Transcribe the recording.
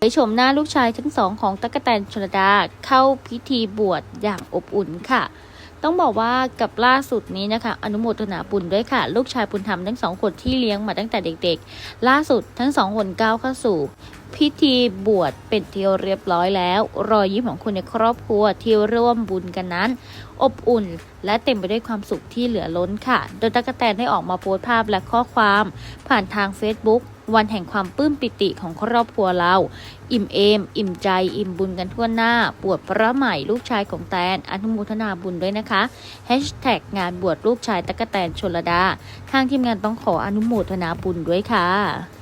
ไปชมหน้าลูกชายทั้งสองของตั๊กแตนชลดาเข้าพิธีบวชอย่างอบอุ่นค่ะ ต้องบอกว่ากับล่าสุดนี้นะคะ อนุโมทนาบุญด้วยค่ะ ลูกชายบุญธรรมทั้งสองคนที่เลี้ยงมาตั้งแต่เด็กๆ ล่าสุดทั้งสองคนก้าวเข้าสู่พิธีบวชเป็นที่เรียบร้อยแล้ว รอยยิ้มของคนในครอบครัวที่ร่วมบุญกันนั้น อบอุ่น และเต็มไปด้วยความสุขที่เหลือล้นค่ะ โดยตั๊กแตนได้ออกมาโพสต์ภาพและข้อความ ผ่านทาง Facebook วันแห่งความปลื้มปิติของครอบครัวเรา อิ่มเอม อิ่มใจ อิ่มบุญกันทั่วหน้าบวชพระใหม่ลูกชายของแตน อนุโมทนาบุญด้วยนะคะงานบวชลูกชายตั๊กแตนชลดา ทางทีมงานต้องขออนุโมทนาบุญด้วยค่ะ